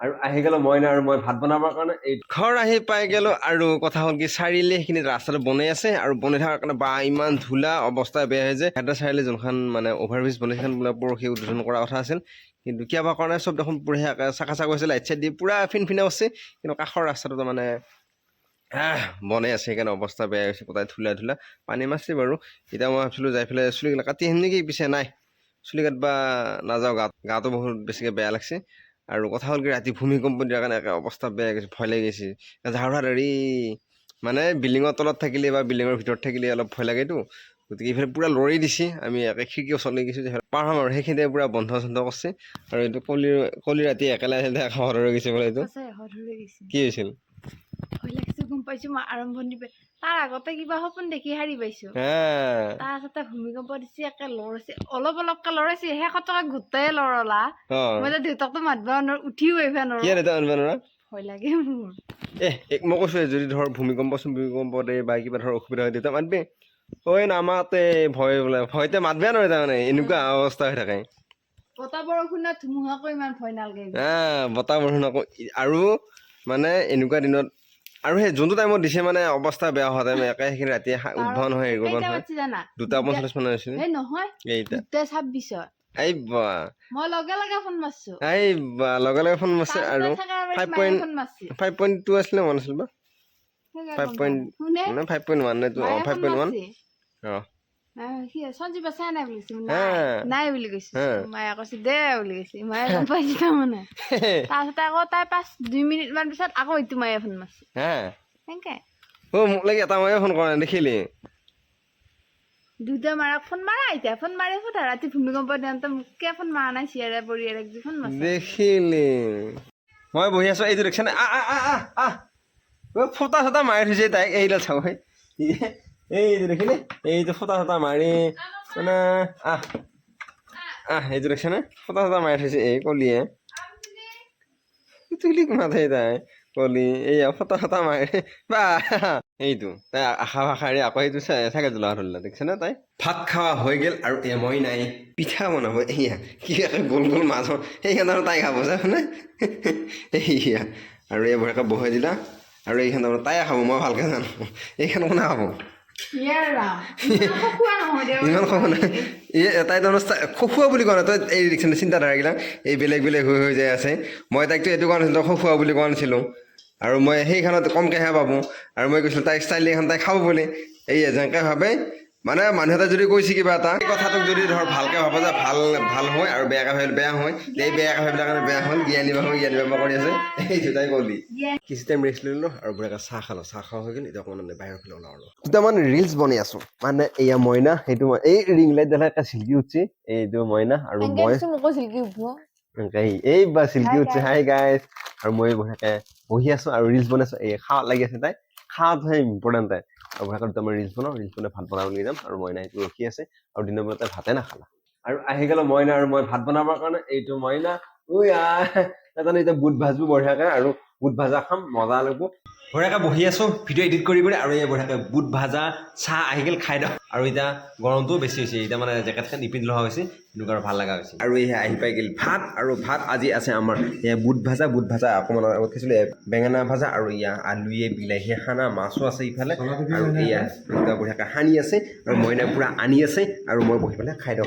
আৰু আহি গ'লো মইনা আৰু মই ভাত বনাবৰ কাৰণে এই ঘৰ আহি পাই গ'লো আৰু কথা হ'ল কি, চাৰিআলি সেইখিনি ৰাস্তাটো বনাই আছে আৰু বনাই থকাৰ কাৰণে বা ইমান ধূলা অৱস্থা বেয়া হৈ যায়। এটা চাৰিআলি যোনখন মানে অভাৰব্ৰিজ বনাইছে সেইখন বোলে পৰহি উদ্বোধন কৰা কথা আছিল। কিন্তু কিবা কাৰণে চব দেখোন বঢ়িয়া চাকা চাকা হৈছে লাইট চাইট দি পূৰা ফিন ফিনা আছে কিন্তু কাষৰ ৰাস্তাটো তাৰমানে বনাই আছে, সেইকাৰণে অৱস্থা বেয়া হৈছে গোটাই ধূলা ধূলা, পানী মাছে বাৰু। এতিয়া মই ভাবিছিলোঁ যাই পেলাই চুলিগিলা কাটি আহিম নেকি, পিছে নাই। চুলি কাটবা নাযাওঁ গাত গাটো বহুত বেছিকৈ বেয়া লাগছে। আৰু কথা হ'ল কি ৰাতি ভূমিকম্প দিয়াৰ কাৰণে একে অৱস্থা বেয়া গৈছে ভয় লাগি গৈছে ঝাৰুহাত হেৰি মানে বিল্ডিঙৰ তলত থাকিলে বা বিল্ডিঙৰ ভিতৰত থাকিলে অলপ ভয় লাগেতো। গতিকে এইফালে পূৰা লৰি দিছে আমি একে খিৰিকী ওচৰলৈ গৈছোঁ পাৰ হ'ম আৰু সেইখিনিতে পূৰা বন্ধ চন্ধ কৰিছে। আৰু এইটো কলি কলি ৰাতি একেলাই হৈ গৈছে বোলে এইটো। কি হৈছিল? গম পাইছো আৰম্ভণি পাই তাৰ আগতে কিবা সপোন দেখি হাৰি পাইছো। তাৰ ভূমিকম্প দিছে একে লৰাইছে অলপ অলপকে লৰাইছে শেষত টকা গোটাই লৰলা মই যে দেউতাকতো মাতবা নোৱাৰো উঠিও আহিব নোৱাৰো ভয় লাগে মোৰ। এ এক মই কৈছোঁ যদি ধৰ ভূমিকম্প ভূমিকম্প দে বা কিবা ধৰ অসুবিধা হয় দেউতা মাতবে ঐ নামাতে ভয় বোলে ভয়তে মাতবে নোৱাৰে তাৰমানে এনেকুৱা অৱস্থা হৈ থাকে। বতাহ বৰষুণত ধুমুহাকো ইমান ভয় নালাগে। হা বতাহ বৰষুণ আকৌ আৰু মানে এনেকুৱা দিনত আৰু সেই যোনটো টাইমত দিছে মানে অৱস্থা বেয়া হোৱা টাইম একে সেইখিনি ৰাতি উদ্ভন হয় হেৰি কৰিব দুটা পঞ্চল্লিছ মান হৈছিল। নহয় দুটা ছাব্বিছত এই বা। মই লগে লগে ফোন মাৰছো। এই বা লগে লগে ফোন মাৰছে তাৰ আৰু ওচৰত থকা আৰু five মায়ে point- ফোন মাৰছি। ফাইভ পইণ্ট টু আছিলে মন আছিল বা? সেইকাৰণে five গম point- পাওঁ। শুনে? মানে ফাইভ পইণ্ট ওৱান নে টু অঁ মায়ে ফাইভ ফোন পইণ্ট ওৱান মাৰছি। অঁ। নাই বুলি কৈছে। মায়ে কৈছে দে বুলি কৈছে মায়ে গম পাইছে তাৰমানে তাৰপিছতে আকৌ তাই পাঁচ দুই মিনিট মান পিছত আকৌ ইটো মায়ে ফোন মাৰছে। সেনেকে। অ' মোক লাগি এটা ময়ে ফোন কৰা দেখিলি? দুটা মাৰাক ফোন মাৰা এতিয়া ফোন মাৰি সোধা ৰাতি ভূমিকম্প দিওঁতে মোকে ফোন মাৰা নাই চিয়াৰে পৰিয়ালক যি ফোন মাৰছে। দেখিলি? মই বহি আছো এইটো দেখিছা নে ফুটা চুটা মাৰি থৈছে তাইক এইডাল চাব এইটো দেখিলি এইটো ফুটা চুটা মাৰি মানে আহ আহ এইটো দেখিছা নে চুটা মাৰি থৈছে এই কলিয়ে। তুলি মাথাই তাই কলি এইয়া ফটা ফটা মাৰি, বা, এইটো, তাই আশা ভাষাৰে আকৌ চাই- চাগে জ্বলা ধৰিলে দেখিছে নে তাই? ভাত খোৱা হৈ গ'ল আৰু এমই নাই, পিঠা বনাব এয়া কি গোল গোল মাছৰ সেইখন তাই খাব জানে এয়া আৰু এইবোৰ একে বহুৱাই দিলা, আৰু এইখন তাই খাব, মই ভালকৈ জানো, এইখন কোনে খাব? ইমান নাই এই এটাই তাৰমানে খফুৱা বুলি কোৱা নাই তই এই দেখিছ চিন্তাধাৰাবিলাক এই বেলেগ বেলেগ হৈ হৈ যাই আছে মই তাইকতো এইটো কোৱা নাছিলোঁ তই খফুৱা বুলি কোৱা নাছিলোঁ আৰু মই সেইখনত কমকৈহে পাব আৰু মই কৈছিলোঁ তাইক ষ্টাইল এইখন তাই খাব বুলি এই যেনেকৈ ভাবে মানে মানুহ এটা যদি কৈছে কিবা এটা কথাটোক যদি ধৰ ভালকৈ ভাবে যে ভালো ভালো হয় আৰু বেয়াকৈ ভাবিলে বেয়া হয় এই বেয়াকৈ ভাবিলে কাৰণে বেয়া হ'ল জ্ঞানী বাহু জ্ঞানী বাবা কৰি আছে এইটো তাই ক'লি। কিছু টাইম ৰেষ্ট ল'লোঁ আৰু বঢ়িয়াকৈ চাহ খালোঁ। চাহ খোৱা হৈ গ'ল এতিয়া অকণমান মানে বাহিৰৰ ফালে ওলাওঁ আৰু দুটামান ৰিলচ বনাই আছোঁ। মানে এয়া মইনা সেইটো এই ৰিং লাইট দেখা এটা চিল্কি উঠছে এইটো মইনা আৰু মই এই- বা চিল্কি উঠছে হাই গাইজ আৰু মই বঢ়িয়াকৈ বহি আছোঁ আৰু ৰিলচ বনাইছোঁ এই খাৱাত লাগি আছে তাই। খাৱাতহে ইম্পৰ্টেণ্ট তাই। আৰু বঢ়িয়াকৈ মই ৰিলচ বনাওঁ, ৰিলচ বনাই ভাত বনাব লৈ যাম আৰু মইনা এইটো ৰখি আছে। আৰু দিনৰ তাই ভাতে নাখালা। আৰু আহি গ'লো মইনা আৰু মই ভাত বনাবৰ কাৰণে, এইটো মইনা ঐ নাজানো এতিয়া বুট ভাজবোৰ বঢ়িয়াকৈ আৰু বুট ভাজা খাম মজা লাগিব। বঢ়িয়াকৈ বহি আছোঁ ভিডিঅ' এডিট কৰি কৰি আৰু এই বঢ়িয়াকৈ বুট ভাজা চাহ আহি গ'ল খাই দিওঁ আৰু এতিয়া গৰমটোও বেছি হৈছে এতিয়া মানে জেকেটখন নিপিন্ধি লোৱা হৈছে এনেকুৱা আৰু ভালো লগা হৈছে। আৰু এই আহি পাই গ'ল ভাত আৰু ভাত আজি আছে আমাৰ বুট ভাজা বুট ভাজা অকণমান আগত খাইছিলোঁ বেঙেনা ভাজা আৰু এয়া আলুয়ে বিলাহীয়ে সানা মাছো আছে ইফালে আৰু এয়া এনেকুৱা বঢ়িয়াকৈ সানি আছে আৰু মইনা পূৰা আনি আছে আৰু মই বহি পেলাই খাই দিওঁ